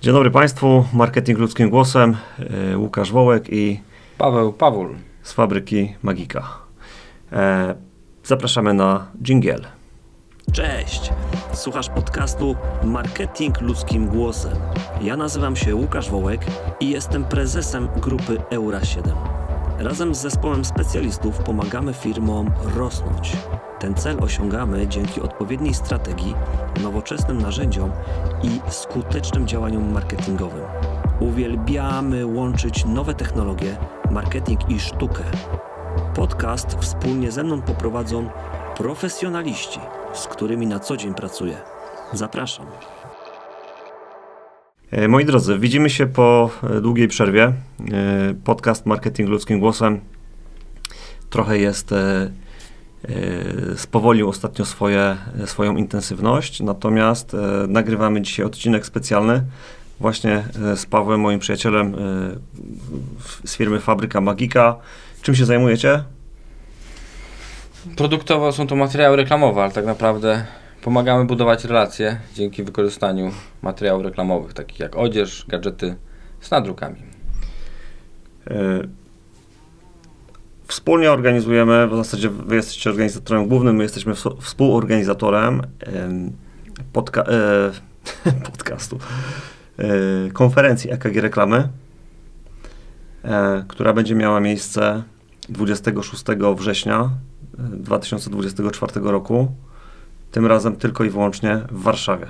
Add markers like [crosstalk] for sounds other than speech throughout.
Dzień dobry Państwu, marketing ludzkim głosem, e, Łukasz Wołek i Paweł Pawul. z fabryki Magika. E, zapraszamy na dżingiel. Cześć! Słuchasz podcastu Marketing ludzkim głosem. Ja nazywam się Łukasz Wołek i jestem prezesem grupy Eura 7. Razem z zespołem specjalistów pomagamy firmom rosnąć. Ten cel osiągamy dzięki odpowiedniej strategii, nowoczesnym narzędziom i skutecznym działaniom marketingowym. Uwielbiamy łączyć nowe technologie, marketing i sztukę. Podcast wspólnie ze mną poprowadzą profesjonaliści, z którymi na co dzień pracuję. Zapraszam. E, Moi drodzy, widzimy się po e, długiej przerwie. E, Podcast Marketing Ludzkim Głosem trochę jest, e, spowolił ostatnio swoje, swoją intensywność, natomiast e, nagrywamy dzisiaj odcinek specjalny właśnie e, z Pawłem, moim przyjacielem z firmy Fabryka Magika. Czym się zajmujecie? Produktowo są to materiały reklamowe, ale tak naprawdę pomagamy budować relacje dzięki wykorzystaniu materiałów reklamowych, takich jak odzież, gadżety z nadrukami. Wspólnie organizujemy, w zasadzie wy jesteście organizatorem głównym, my jesteśmy współ- współorganizatorem em, podca e, [laughs] podcastu, e, konferencji EKG Reklamy, e, która będzie miała miejsce 26 września e, 2024 roku, tym razem tylko i wyłącznie w Warszawie.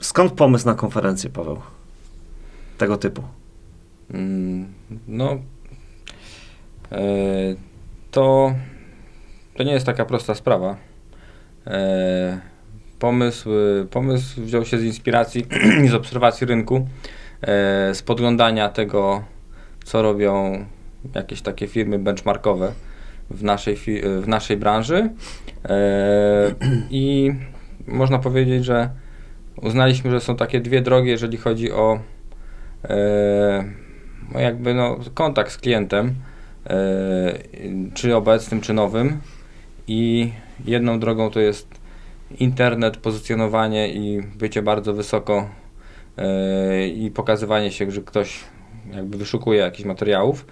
Skąd pomysł na konferencję, Paweł? Tego typu. Mm, No, to, to nie jest taka prosta sprawa. E, Pomysł, e, pomysł wziął się z inspiracji [clears throat] z obserwacji rynku, e, z podglądania tego, co robią jakieś takie firmy benchmarkowe w naszej, w naszej branży. E, [clears throat] I można powiedzieć, że uznaliśmy, że są takie dwie drogi, jeżeli chodzi o e, no jakby no, kontakt z klientem, e, czy obecnym, czy nowym. I jedną drogą to jest internet, pozycjonowanie i bycie bardzo wysoko e, i pokazywanie się, że ktoś jakby wyszukuje jakichś materiałów.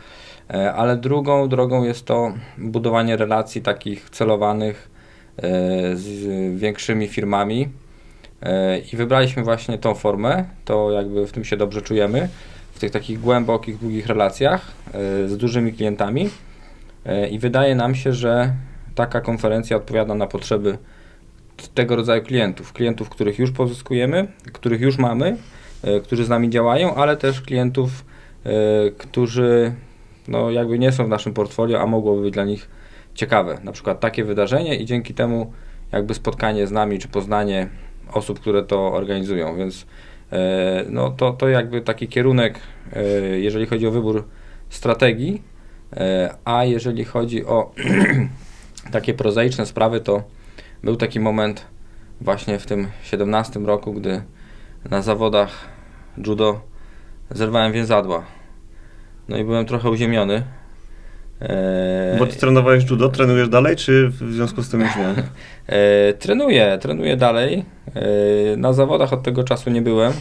E, ale drugą drogą jest to budowanie relacji takich celowanych e, z większymi firmami. E, I wybraliśmy właśnie tą formę, to jakby w tym się dobrze czujemy, w tych takich głębokich, długich relacjach e, z dużymi klientami. E, I wydaje nam się, że taka konferencja odpowiada na potrzeby tego rodzaju klientów. Klientów, których już pozyskujemy, których już mamy, e, którzy z nami działają, ale też klientów, którzy no, jakby nie są w naszym portfolio, a mogłoby być dla nich ciekawe. Na przykład takie wydarzenie i dzięki temu jakby spotkanie z nami, czy poznanie osób, które to organizują, więc no, to, to jakby taki kierunek, e, jeżeli chodzi o wybór strategii, e, a jeżeli chodzi o [clears throat] takie prozaiczne sprawy, to był taki moment właśnie w tym 17 roku, gdy na zawodach judo zerwałem więzadła. No i byłem trochę uziemiony. E, Bo ty trenowałeś judo, trenujesz dalej, czy w związku z tym już nie? [laughs] E, trenuję, trenuję dalej. E, na zawodach od tego czasu nie byłem,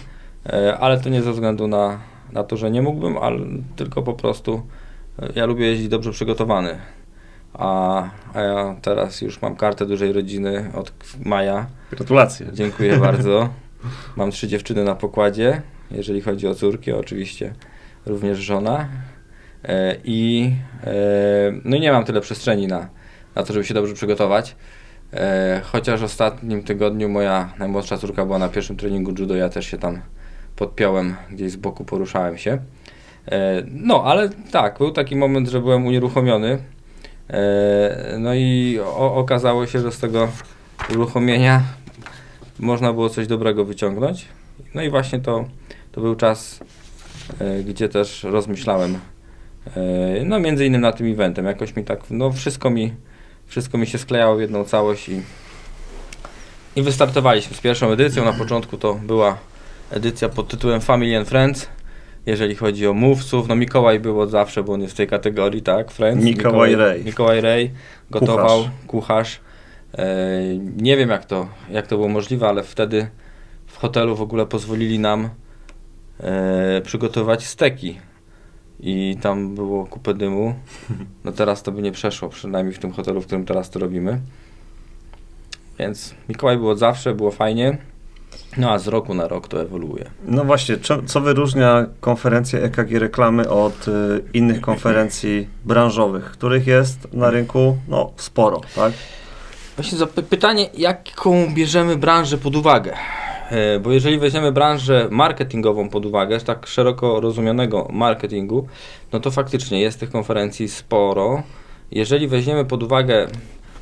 ale to nie ze względu na, na to, że nie mógłbym, ale tylko po prostu e, ja lubię jeździć dobrze przygotowany. A, a ja teraz już mam kartę dużej rodziny od maja. Gratulacje. Dziękuję [laughs] bardzo. Mam trzy dziewczyny na pokładzie, jeżeli chodzi o córki, oczywiście również żona. E, I e, no nie mam tyle przestrzeni na, na to, żeby się dobrze przygotować. E, chociaż w ostatnim tygodniu moja najmłodsza córka była na pierwszym treningu judo, ja też się tam podpiąłem, gdzieś z boku poruszałem się. No, ale tak, był taki moment, że byłem unieruchomiony. No i o, okazało się, że z tego uruchomienia można było coś dobrego wyciągnąć. No i właśnie to, to był czas, gdzie też rozmyślałem, no między innymi nad tym eventem. Jakoś mi tak, no wszystko mi, wszystko mi się sklejało w jedną całość i, i wystartowaliśmy z pierwszą edycją. Na początku to była edycja pod tytułem Family and Friends. Jeżeli chodzi o mówców, no Mikołaj był od zawsze, bo on jest w tej kategorii, tak? Friends. Mikołaj Rej. Mikołaj Rej gotował, Kucharz. kucharz. E, nie wiem jak to, jak to było możliwe, ale wtedy w hotelu w ogóle pozwolili nam e, przygotować steki. I tam było kupę dymu. No teraz to by nie przeszło, przynajmniej w tym hotelu, w którym teraz to robimy. Więc Mikołaj było zawsze, było fajnie. No a z roku na rok to ewoluuje. No właśnie, co, co wyróżnia konferencję EKG Reklamy od y, innych konferencji branżowych, których jest na rynku no, sporo, tak? Właśnie zapy- pytanie, jaką bierzemy branżę pod uwagę? E, Bo jeżeli weźmiemy branżę marketingową pod uwagę, tak szeroko rozumianego marketingu, no to faktycznie jest tych konferencji sporo. Jeżeli weźmiemy pod uwagę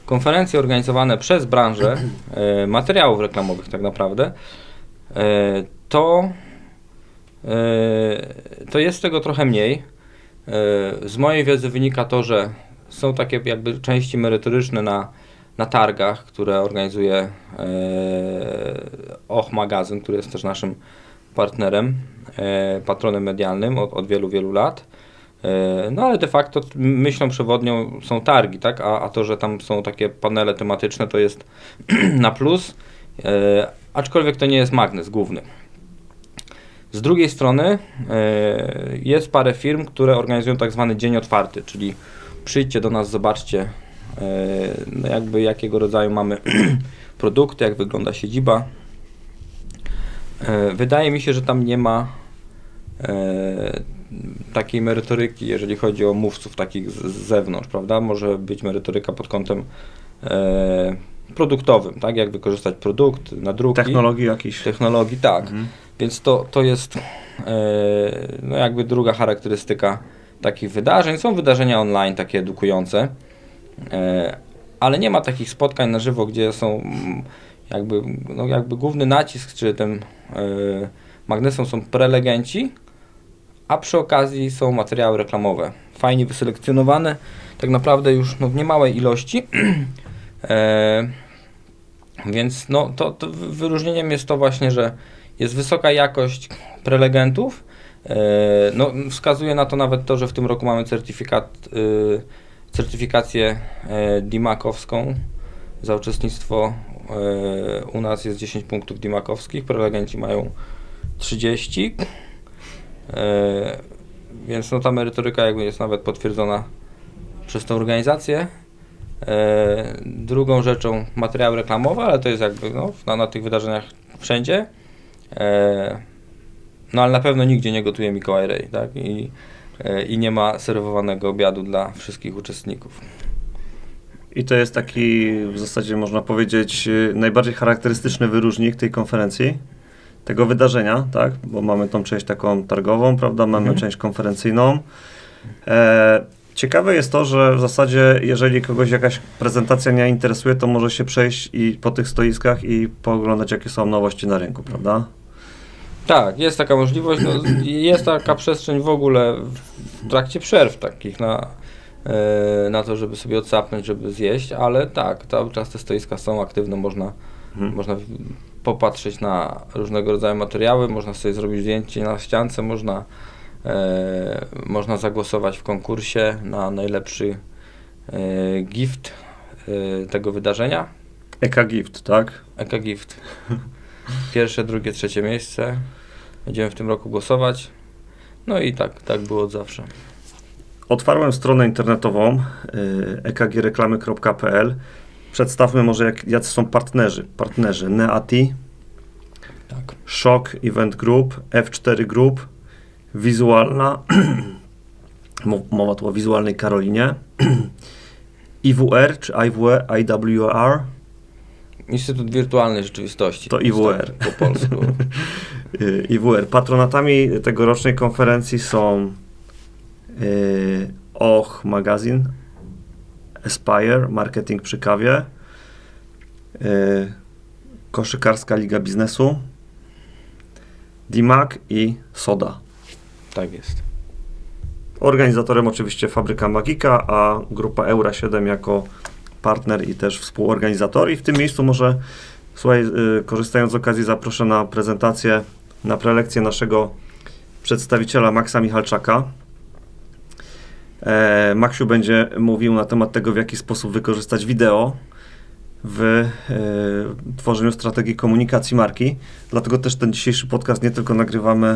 konferencje organizowane przez branżę e, materiałów reklamowych tak naprawdę, e, to, to jest tego trochę mniej. Z mojej wiedzy wynika to, że są takie jakby części merytoryczne na, na targach, które organizuje e, Och Magazyn, który jest też naszym partnerem, e, patronem medialnym od, od wielu, wielu lat. E, No ale de facto myślą przewodnią są targi, tak? A, a to, że tam są takie panele tematyczne, to jest [clears throat] na plus, e, aczkolwiek to nie jest magnes główny. Z drugiej strony e, jest parę firm, które organizują tak zwany dzień otwarty, czyli przyjdźcie do nas, zobaczcie no jakby jakiego rodzaju mamy [clears throat] produkty, jak wygląda siedziba. E, Wydaje mi się, że tam nie ma e, takiej merytoryki, jeżeli chodzi o mówców takich z, zewnątrz, prawda? Może być merytoryka pod kątem e, produktowym, tak? Jak wykorzystać produkt, nadruki. Technologii jakiś. Technologii, tak. Mhm. Więc to, to jest e, no jakby druga charakterystyka takich wydarzeń. Są wydarzenia online takie edukujące, e, ale nie ma takich spotkań na żywo, gdzie są mm, jakby, no jakby główny nacisk, czy tym e, magnesem są prelegenci, a przy okazji są materiały reklamowe. Fajnie wyselekcjonowane, tak naprawdę już no, w niemałej ilości. [clears throat] e, więc no, to, to wy- wyróżnieniem jest to właśnie, że jest wysoka jakość prelegentów. E, No, wskazuje na to nawet to, że w tym roku mamy certyfikat, y, certyfikację e, DIMAKowską za uczestnictwo. e, U nas jest 10 punktów DIMAKowskich, prelegenci mają 30. E, Więc no, ta merytoryka jakby jest nawet potwierdzona przez tę organizację. Drugą rzeczą materiały reklamowe, ale to jest jakby no, na, na tych wydarzeniach wszędzie. No ale na pewno nigdzie nie gotuje Mikołaj Rej, tak? I, I nie ma serwowanego obiadu dla wszystkich uczestników. I to jest taki, w zasadzie można powiedzieć, y, najbardziej charakterystyczny wyróżnik tej konferencji, tego wydarzenia, tak? Bo mamy tą część taką targową, prawda? Mamy Mhm. część konferencyjną. E, ciekawe jest to, że w zasadzie, jeżeli kogoś jakaś prezentacja nie interesuje, to może się przejść i po tych stoiskach i pooglądać, jakie są nowości na rynku, prawda? Tak, jest taka możliwość, no, jest taka przestrzeń w ogóle w trakcie przerw takich na, e, na to, żeby sobie odsapnąć, żeby zjeść, ale tak, cały czas te stoiska są aktywne, można, Mhm. można popatrzeć na różnego rodzaju materiały, można sobie zrobić zdjęcie na ściance, można, e, można zagłosować w konkursie na najlepszy e, gift e, tego wydarzenia. EK Gift, tak? Eka Gift. Pierwsze, drugie, trzecie miejsce. Będziemy w tym roku głosować. No i tak, tak było od zawsze. Otwarłem stronę internetową y, ekgreklamy.pl. Przedstawmy może, jak, jacy są partnerzy. Partnerzy Neati, Tak. Shock Event Group, F4 Group, Wizualna, [clears throat] mo- mowa tu o Wizualnej Karolinie, [clears throat] IWR czy IWR, IWR, Instytut Wirtualnej Rzeczywistości. To IWR. Po polsku. [laughs] y, IWR. Patronatami tegorocznej konferencji są y, OCH Magazine, Aspire, Marketing przy kawie, y, Koszykarska Liga Biznesu, DIMAC i Soda. Tak jest. Organizatorem oczywiście Fabryka Magika, a grupa Eura 7 jako partner i też współorganizator. I w tym miejscu może, słuchaj, korzystając z okazji, zaproszę na prezentację, na prelekcję naszego przedstawiciela Maxa Michalczaka. E, Maksiu będzie mówił na temat tego, w jaki sposób wykorzystać wideo w e, tworzeniu strategii komunikacji marki. Dlatego też ten dzisiejszy podcast nie tylko nagrywamy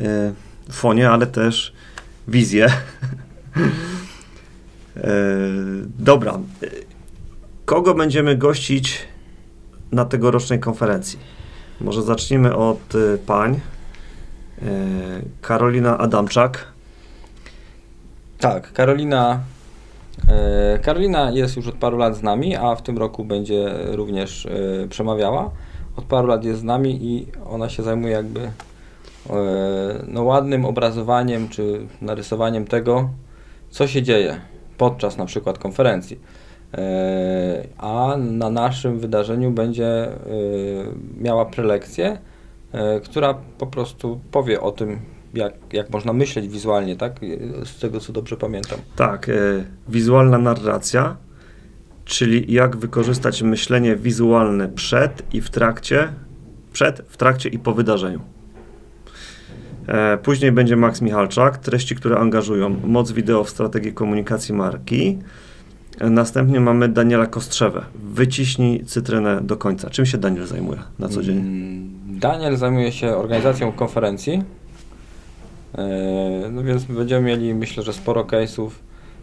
e, fonie, ale też wizję. [laughs] e, dobra. E, Kogo będziemy gościć na tegorocznej konferencji? Może zacznijmy od e, pań. E, Karolina Adamczak. Tak, Karolina. E, Karolina jest już od paru lat z nami, a w tym roku będzie również e, przemawiała. Od paru lat jest z nami i ona się zajmuje jakby no, ładnym obrazowaniem czy narysowaniem tego, co się dzieje podczas na przykład konferencji. E, A na naszym wydarzeniu będzie e, miała prelekcję, e, która po prostu powie o tym, jak, jak można myśleć wizualnie, tak? Z tego co dobrze pamiętam. Tak, wizualna narracja, czyli jak wykorzystać myślenie wizualne przed i w trakcie, przed, w trakcie i po wydarzeniu. Później będzie Max Michalczak, treści, które angażują, moc wideo w strategii komunikacji marki. Następnie mamy Daniela Kostrzewę, wyciśnij cytrynę do końca. Czym się Daniel zajmuje na co dzień? Mm, Daniel zajmuje się organizacją konferencji, E, no więc będziemy mieli myślę, że sporo case'ów,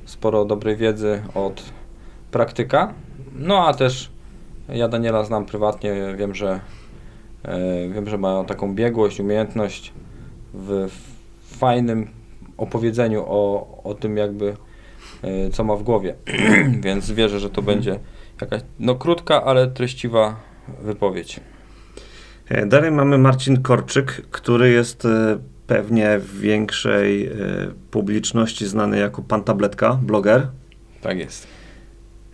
sporo dobrej wiedzy od praktyka. No a też ja Daniela znam prywatnie, wiem, że e, wiem, że ma taką biegłość, umiejętność w, fajnym opowiedzeniu o, o tym jakby co ma w głowie. [clears throat] więc wierzę, że to będzie jakaś no krótka, ale treściwa wypowiedź. E, Dalej mamy Marcin Korczyk, który jest e, pewnie w większej e, publiczności znany jako Pan Tabletka, bloger. Tak jest.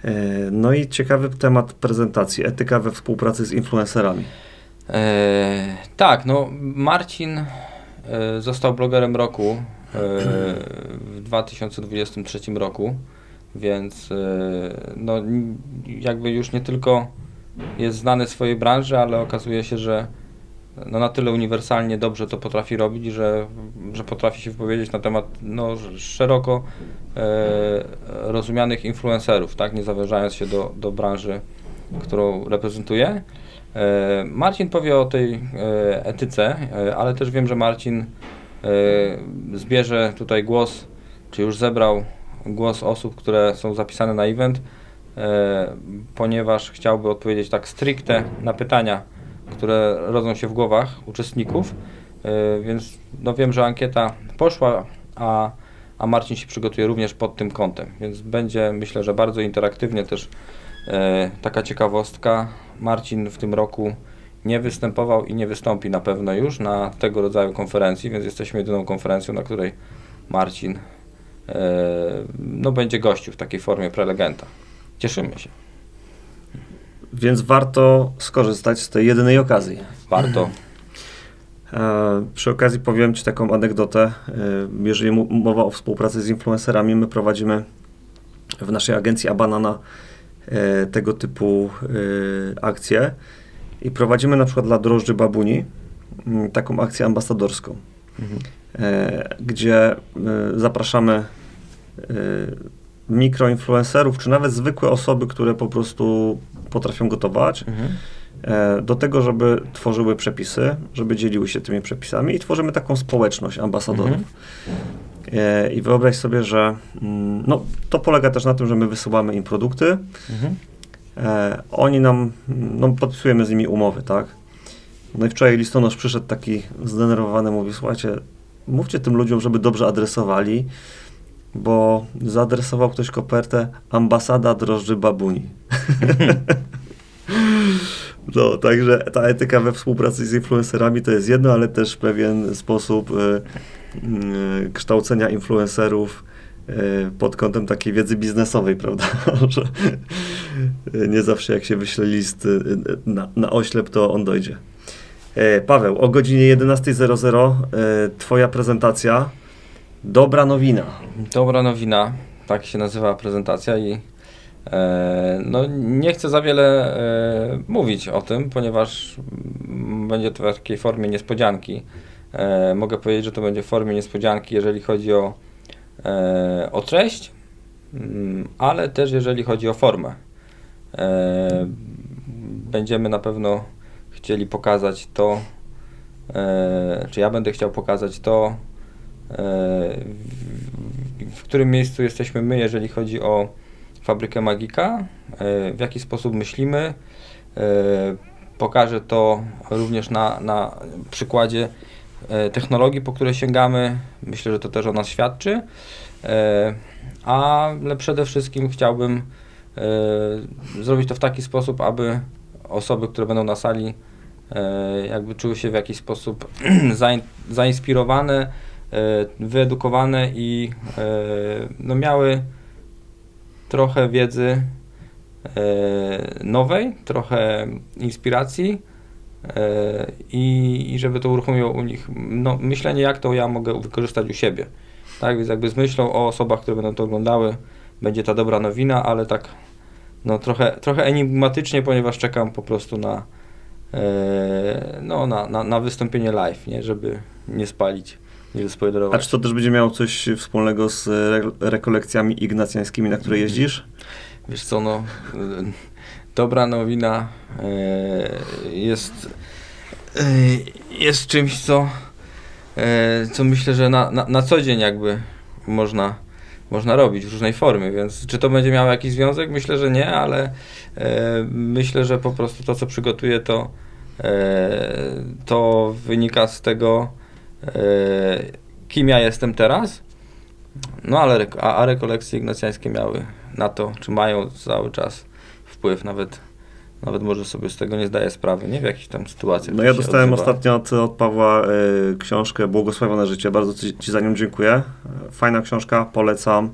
E, No i ciekawy temat prezentacji, etyka we współpracy z influencerami. E, tak, no Marcin e, został blogerem roku e, w 2023 roku, więc e, no, jakby już nie tylko jest znany swojej branży, ale okazuje się, że no, na tyle uniwersalnie dobrze to potrafi robić, że, że potrafi się wypowiedzieć na temat no, szeroko e, rozumianych influencerów, tak, nie zawężając się do, do branży, którą reprezentuje. E, Marcin powie o tej e, etyce, e, ale też wiem, że Marcin e, zbierze tutaj głos, czy już zebrał głos osób, które są zapisane na event, e, ponieważ chciałby odpowiedzieć tak stricte na pytania, które rodzą się w głowach uczestników, e, więc no wiem, że ankieta poszła, a, a Marcin się przygotuje również pod tym kątem, więc będzie myślę, że bardzo interaktywnie też e, taka ciekawostka. Marcin w tym roku nie występował i nie wystąpi na pewno już na tego rodzaju konferencji, więc jesteśmy jedyną konferencją, na której Marcin e, no, będzie gościł w takiej formie prelegenta. Cieszymy się. Więc warto skorzystać z tej jedynej okazji. Warto. E, Przy okazji powiem Ci taką anegdotę. E, Jeżeli mowa o współpracy z influencerami, my prowadzimy w naszej agencji Abanana tego typu akcje i prowadzimy na przykład dla drożdży babuni mm, taką akcję ambasadorską, e, gdzie e, zapraszamy e, mikroinfluencerów, czy nawet zwykłe osoby, które po prostu potrafią gotować, Mhm. do tego, żeby tworzyły przepisy, żeby dzieliły się tymi przepisami i tworzymy taką społeczność ambasadorów. Mhm. I wyobraź sobie, że mm, no, to polega też na tym, że my wysyłamy im produkty, Mhm. E, oni nam, no, podpisujemy z nimi umowy, tak? No i wczoraj listonosz przyszedł taki zdenerwowany, mówi, słuchajcie, mówcie tym ludziom, żeby dobrze adresowali, bo zaadresował ktoś kopertę ambasada drożdży babuni. [laughs] No, także ta etyka we współpracy z influencerami to jest jedno, ale też pewien sposób e, e, kształcenia influencerów pod kątem takiej wiedzy biznesowej, [laughs] prawda? Że e, nie zawsze jak się wyśle list e, na, na oślep, to on dojdzie. E, Paweł, o godzinie 11.00 e, Twoja prezentacja. Dobra nowina. Dobra nowina, tak się nazywa prezentacja i e, no, nie chcę za wiele e, mówić o tym, ponieważ będzie to w takiej formie niespodzianki. E, mogę powiedzieć, że to będzie w formie niespodzianki, jeżeli chodzi o, o treść, mm, ale też jeżeli chodzi o formę. E, będziemy na pewno chcieli pokazać to, e, czy ja będę chciał pokazać to, e, w, którym miejscu jesteśmy my, jeżeli chodzi o fabrykę Magika, e, w jaki sposób myślimy. E, pokażę to również na, na przykładzie e, technologii, po które sięgamy. Myślę, że to też o nas świadczy. E, ale przede wszystkim chciałbym e, zrobić to w taki sposób, aby osoby, które będą na sali, e, jakby czuły się w jakiś sposób [clears throat] zain, zainspirowane, e, wyedukowane i e, no miały trochę wiedzy e, nowej, trochę inspiracji e, i, i żeby to uruchomiło u nich no, myślenie, jak to ja mogę wykorzystać u siebie. Tak, więc jakby z myślą o osobach, które będą to oglądały, będzie ta dobra nowina, ale tak no trochę, trochę enigmatycznie, ponieważ czekam po prostu na, e, no, na, na, na wystąpienie live, nie, żeby nie spalić, nie A spoilerować. czy to też będzie miało coś wspólnego z re rekolekcjami ignacjańskimi, na które jeździsz? Wiesz co, no, dobra nowina y, jest, y, jest czymś, co, y, co myślę, że na, na, na co dzień jakby można, można robić w różnej formie, więc czy to będzie miało jakiś związek? Myślę, że nie, ale myślę, że po prostu to, co przygotuję, to, to wynika z tego, kim ja jestem teraz, no ale a, a rekolekcje ignacjańskie miały na to, czy mają cały czas wpływ, nawet, nawet może sobie z tego nie zdaję sprawy, nie w jakichś tam sytuacjach. No ja dostałem odzywa. ostatnio od, od Pawła y, książkę Błogosławione życie. Bardzo ci, ci za nią dziękuję. Fajna książka, polecam.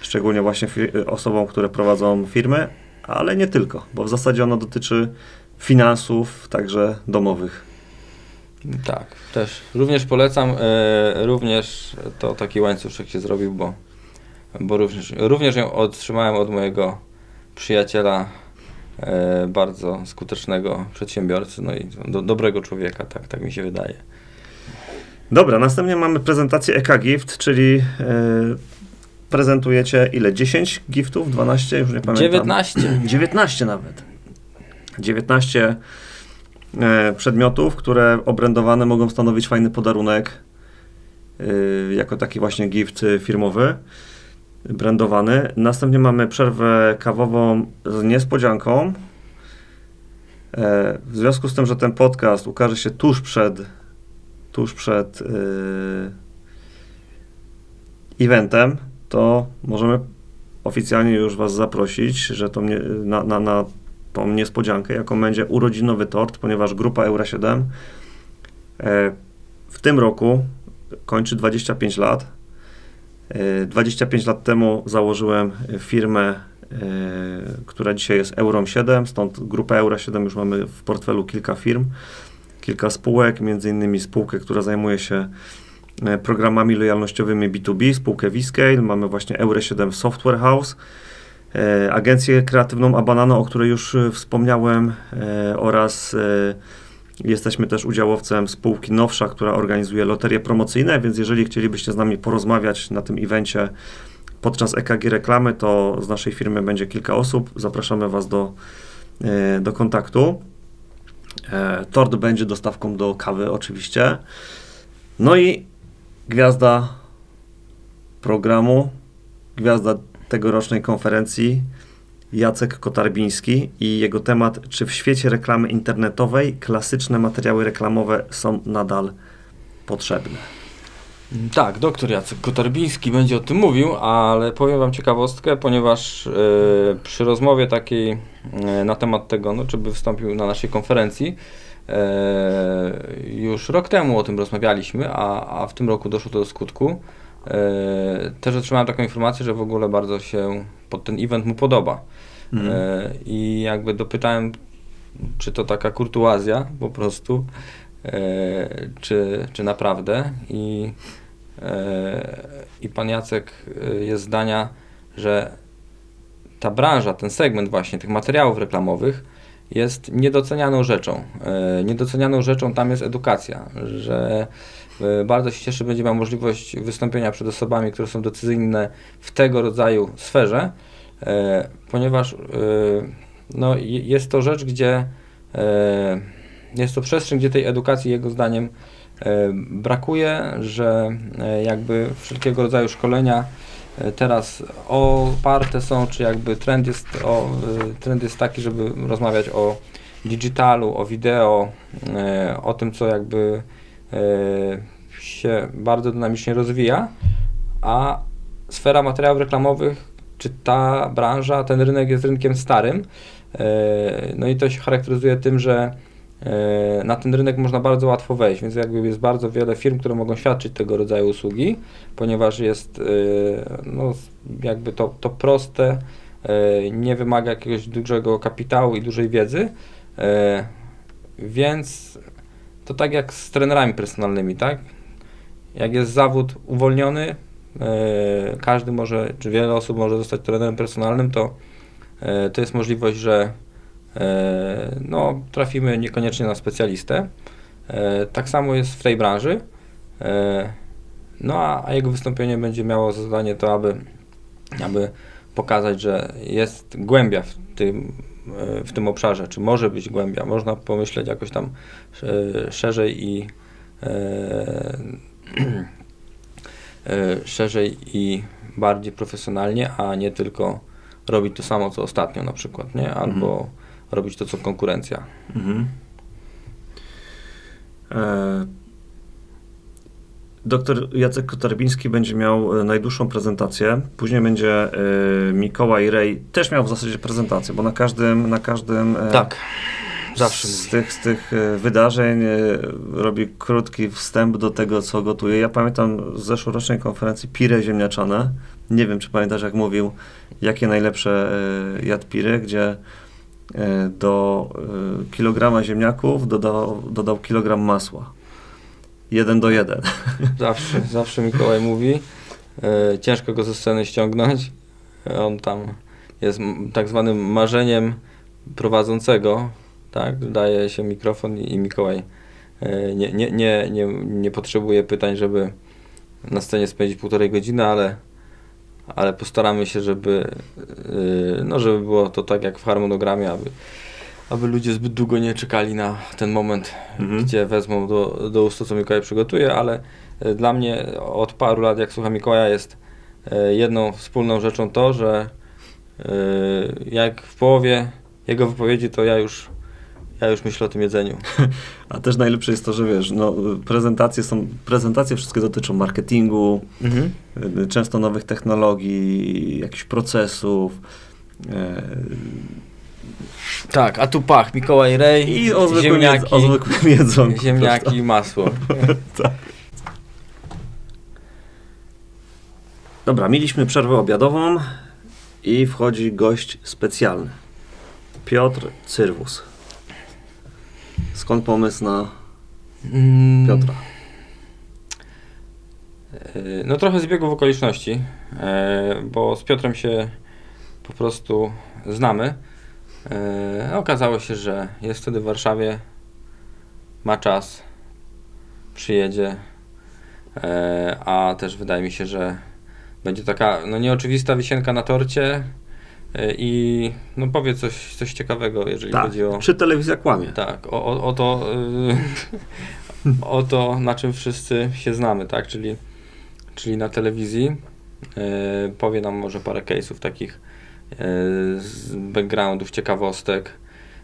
Szczególnie właśnie y, osobom, które prowadzą firmy, ale nie tylko, bo w zasadzie ono dotyczy finansów, także domowych. Tak, też. Również polecam, e, również to taki łańcuszek się zrobił, bo, bo również, również ją otrzymałem od mojego przyjaciela, bardzo skutecznego przedsiębiorcy, no i do, dobrego człowieka, tak, tak mi się wydaje. Dobra, następnie mamy prezentację EK Gift, czyli y, prezentujecie ile? 10 giftów? 12? Już nie pamiętam. 19. 19 [clears throat] nawet. 19 e, przedmiotów, które obrędowane mogą stanowić fajny podarunek e, jako taki właśnie gift e, firmowy, brandowany. Następnie mamy przerwę kawową z niespodzianką. E, w związku z tym, że ten podcast ukaże się tuż przed tuż przed e, eventem, to możemy oficjalnie już Was zaprosić, że to mnie, na, na, na tą niespodziankę, jaką będzie urodzinowy tort, ponieważ grupa Eura 7 e, w tym roku kończy 25 lat. E, 25 lat temu założyłem firmę, e, która dzisiaj jest Eurom 7, stąd grupa Eura 7 już mamy w portfelu kilka firm, kilka spółek, między innymi spółkę, która zajmuje się e, programami lojalnościowymi B2B, spółkę Vscale, mamy właśnie Euro 7 Software House, e, agencję kreatywną Abanano, o której już e, wspomniałem e, oraz e, jesteśmy też udziałowcem spółki Nowsza, która organizuje loterie promocyjne, więc jeżeli chcielibyście z nami porozmawiać na tym evencie podczas EKG reklamy, to z naszej firmy będzie kilka osób. Zapraszamy Was do, e, do kontaktu. E, Tort będzie dostawką do kawy oczywiście. No i gwiazda programu, gwiazda tegorocznej konferencji, Jacek Kotarbiński i jego temat, czy w świecie reklamy internetowej klasyczne materiały reklamowe są nadal potrzebne. Tak, doktor Jacek Kotarbiński będzie o tym mówił, ale powiem Wam ciekawostkę, ponieważ e, przy rozmowie takiej e, na temat tego, no, czy by wystąpił na naszej konferencji, e, już rok temu o tym rozmawialiśmy, a, a w tym roku doszło to do skutku. E, też otrzymałem taką informację, że w ogóle bardzo się pod ten event mu podoba. Mhm. E, I jakby dopytałem, czy to taka kurtuazja po prostu, e, czy, czy naprawdę. I, I pan Jacek jest zdania, że ta branża, ten segment właśnie tych materiałów reklamowych jest niedocenianą rzeczą. Niedocenianą rzeczą tam jest edukacja, że bardzo się cieszę, będzie miał możliwość wystąpienia przed osobami, które są decyzyjne w tego rodzaju sferze, e, ponieważ e, no, jest to rzecz, gdzie e, jest to przestrzeń, gdzie tej edukacji jego zdaniem e, brakuje, że e, jakby wszelkiego rodzaju szkolenia e, teraz oparte są, czy jakby trend jest, o, e, trend jest taki, żeby rozmawiać o digitalu, o wideo, e, o tym, co jakby e, się bardzo dynamicznie rozwija, a sfera materiałów reklamowych, czy ta branża, ten rynek jest rynkiem starym. E, No i to się charakteryzuje tym, że e, na ten rynek można bardzo łatwo wejść, więc jakby jest bardzo wiele firm, które mogą świadczyć tego rodzaju usługi, ponieważ jest e, no, jakby to, to proste, e, nie wymaga jakiegoś dużego kapitału i dużej wiedzy, e, więc to tak jak z trenerami personalnymi, tak? Jak jest zawód uwolniony, e, każdy może, czy wiele osób może zostać trenerem personalnym, to, e, to jest możliwość, że e, no, trafimy niekoniecznie na specjalistę. Tak samo jest w tej branży. No a, a jego wystąpienie będzie miało za zadanie to, aby, aby pokazać, że jest głębia w tym, w tym obszarze, czy może być głębia. Można pomyśleć jakoś tam e, szerzej i e, [clears throat] e, szerzej i bardziej profesjonalnie, a nie tylko robić to samo co ostatnio na przykład, nie? Albo robić to co konkurencja. Mhm. E, Doktor Jacek Kotarbiński będzie miał e, najdłuższą prezentację. Później będzie e, Mikołaj Rej też miał w zasadzie prezentację, bo na każdym, na każdym e, Tak, zawsze z tych, z tych wydarzeń robi krótki wstęp do tego, co gotuje. Ja pamiętam z zeszłorocznej konferencji pire ziemniaczane. Nie wiem, czy pamiętasz, jak mówił, jakie najlepsze jadł pire, gdzie do kilograma ziemniaków dodał, dodał kilogram masła. Jeden do jeden. [laughs] Zawsze, zawsze Mikołaj mówi. E, ciężko go ze sceny ściągnąć. E, On tam jest tak zwanym marzeniem prowadzącego. Tak, daje się mikrofon i, Mikołaj e, nie, nie, nie, nie, nie potrzebuje pytań, żeby na scenie spędzić półtorej godziny, ale, ale postaramy się, żeby, e, no, żeby było to tak jak w harmonogramie, aby, aby ludzie zbyt długo nie czekali na ten moment, Mhm. gdzie wezmą do, do ust to, co Mikołaj przygotuje, ale e, dla mnie od paru lat, jak słucham Mikołaja, jest e, jedną wspólną rzeczą to, że e, jak w połowie jego wypowiedzi, to ja już, ja już myślę o tym jedzeniu. [laughs] A też najlepsze jest to, że wiesz, no, prezentacje są, prezentacje wszystkie dotyczą marketingu, y, często nowych technologii, jakichś procesów. e, Tak, a tu pach, Mikołaj Rej, I o zwykłym, ziemniaki, jedz- o zwykłym jedzonku. ziemniaki i masło. [laughs] Dobra, mieliśmy przerwę obiadową i wchodzi gość specjalny. Piotr Cyrwus. Skąd pomysł na Mm, Piotra? E, No trochę zbiegów okoliczności, e, bo z Piotrem się po prostu znamy. E, Okazało się, że jest wtedy w Warszawie, ma czas, przyjedzie, e, a też wydaje mi się, że będzie taka no nieoczywista wisienka na torcie e, i no powie coś, coś ciekawego, jeżeli Tak, chodzi o... czy telewizja kłamie? Tak, o, o, o to, [laughs] o to, na czym wszyscy się znamy, tak, czyli, czyli na telewizji. Powie nam może parę case'ów takich z backgroundów, ciekawostek.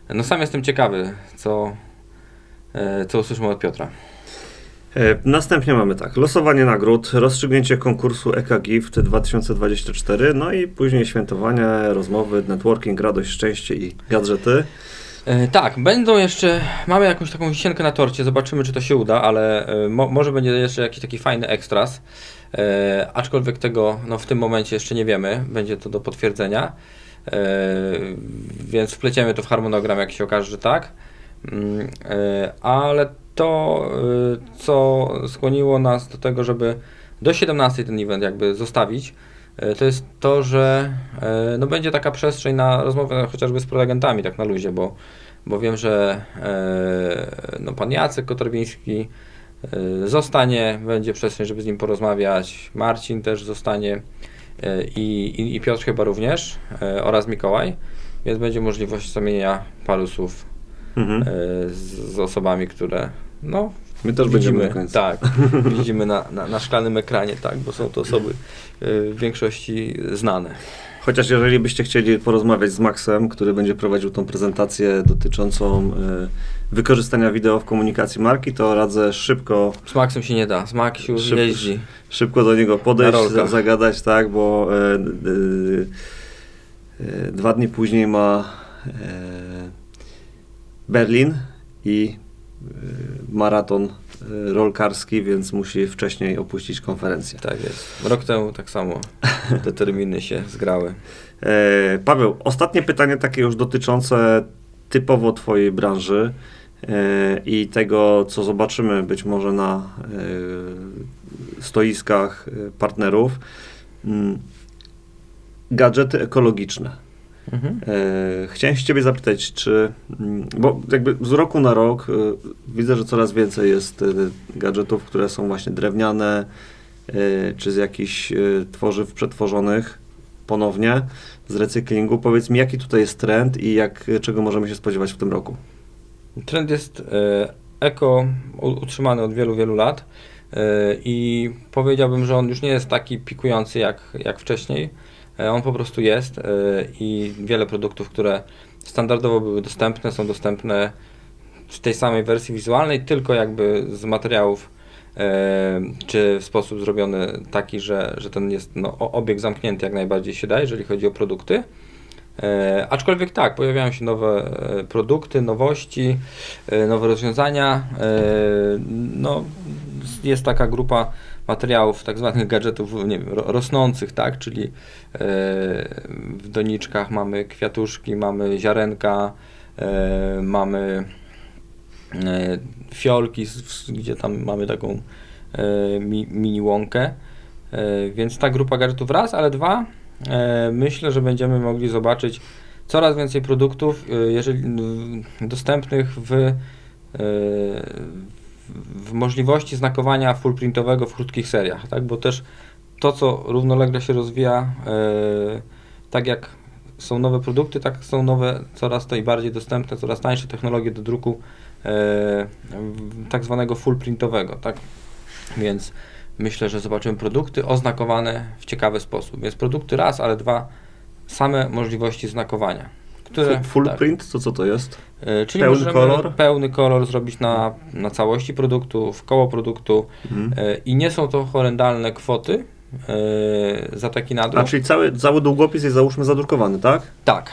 No sam jestem ciekawy, co, y, co usłyszymy od Piotra. E, Następnie mamy tak, losowanie nagród, rozstrzygnięcie konkursu EK Gift 2024, no i później świętowanie, rozmowy, networking, radość, szczęście i gadżety. E, tak, będą jeszcze, mamy jakąś taką wisienkę na torcie, zobaczymy czy to się uda, ale e, mo, może będzie jeszcze jakiś taki fajny ekstras, e, aczkolwiek tego no, w tym momencie jeszcze nie wiemy, będzie to do potwierdzenia, e, więc wpleciemy to w harmonogram, jak się okaże, że tak, Mm, e, ale to, e, co skłoniło nas do tego, żeby do 17 ten event jakby zostawić, e, to jest to, że e, no będzie taka przestrzeń na rozmowę chociażby z prelegentami, tak na luzie, bo, bo wiem, że e, no pan Jacek Kotorbiński zostanie, będzie przestrzeń, żeby z nim porozmawiać, Marcin też zostanie e, i, i, i Piotr chyba również e, oraz Mikołaj. więc będzie możliwość zamienienia paru słów Mhm. e, z, z osobami, które no, My też będziemy widzimy, na końcu. tak, [laughs] widzimy na, na, na szklanym ekranie, tak, bo są to osoby e, w większości znane. Chociaż jeżeli byście chcieli porozmawiać z Maxem, który będzie prowadził tą prezentację dotyczącą e, wykorzystania wideo w komunikacji marki, to radzę szybko, Z Maxem się nie da, z Maxiu Szyb- jeździ. szybko do niego podejść, za, zagadać, tak, bo e, e, dwa dni później ma Berlin i maraton e, rolkarski, więc musi wcześniej opuścić konferencję. Tak jest. Rok temu tak samo te terminy się zgrały. E, Paweł, ostatnie pytanie takie już dotyczące typowo Twojej branży e, i tego, co zobaczymy być może na e, stoiskach e, partnerów. Mm, Gadżety ekologiczne. Mhm. E, Chciałem się Ciebie zapytać, czy, mm, bo jakby z roku na rok e, widzę, że coraz więcej jest e, gadżetów, które są właśnie drewniane, czy z jakichś tworzyw przetworzonych ponownie, z recyklingu. Powiedz mi, jaki tutaj jest trend i jak, czego możemy się spodziewać w tym roku? Trend jest eko utrzymany od wielu, wielu lat i powiedziałbym, że on już nie jest taki pikujący jak, jak wcześniej. E, On po prostu jest e, i wiele produktów, które standardowo były dostępne, są dostępne w tej samej wersji wizualnej, tylko jakby z materiałów e, czy w sposób zrobiony taki, że, że ten jest no, obieg zamknięty jak najbardziej się da, jeżeli chodzi o produkty. Aczkolwiek tak, pojawiają się nowe produkty, nowości, nowe rozwiązania. No, jest taka grupa materiałów, tak zwanych gadżetów nie wiem, ro- rosnących, tak? czyli e, w doniczkach mamy kwiatuszki, mamy ziarenka, e, mamy e, fiolki, gdzie tam mamy taką mi, mini łąkę. Więc ta grupa gadżetów raz, ale dwa, myślę, że będziemy mogli zobaczyć coraz więcej produktów, jeżeli dostępnych w, w możliwości znakowania fullprintowego w krótkich seriach, tak? Bo też to, co równolegle się rozwija, e, tak jak są nowe produkty, tak są nowe, coraz to i bardziej dostępne, coraz tańsze technologie do druku e, tak zwanego fullprintowego, tak? Więc myślę, że zobaczymy produkty oznakowane w ciekawy sposób. Więc produkty raz, ale dwa, same możliwości znakowania. Które, Full, full tak, to co to jest? E, Czyli pełny możemy kolor? pełny kolor zrobić na, na całości produktu, w koło produktu Mhm. e, i nie są to horrendalne kwoty e, za taki nadruk. A czyli cały, cały długopis jest załóżmy zadrukowany, tak? Tak,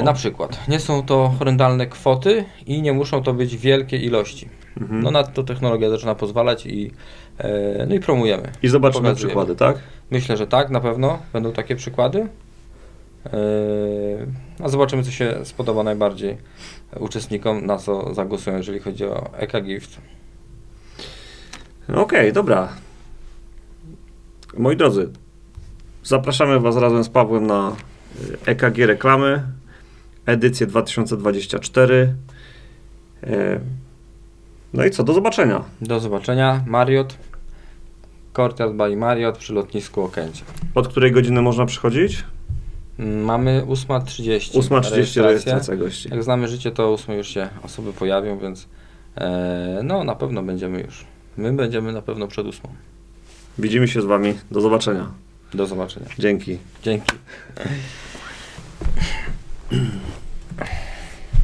O. na przykład. Nie są to horrendalne kwoty i nie muszą to być wielkie ilości. Mhm. No na to technologia zaczyna pozwalać i, no i promujemy. I zobaczymy przykłady, tak? Myślę, że tak, na pewno będą takie przykłady. E, a zobaczymy, co się spodoba najbardziej uczestnikom, na co zagłosują, jeżeli chodzi o Eka Gift. Okej, dobra. Moi drodzy, zapraszamy Was razem z Pawłem na y, EKG Reklamy, edycję 2024. E, No i co, do zobaczenia. Do zobaczenia. Marriott. Courtyard by Marriott przy lotnisku Okęcie. Od której godziny można przychodzić? Mm, Mamy 8.30. 8.30 rejestracja gości. Jak znamy życie, to o 8 już się osoby pojawią, więc e, no na pewno będziemy już. My będziemy na pewno przed 8. Widzimy się z Wami. Do zobaczenia. Do zobaczenia. Dzięki. Dzięki.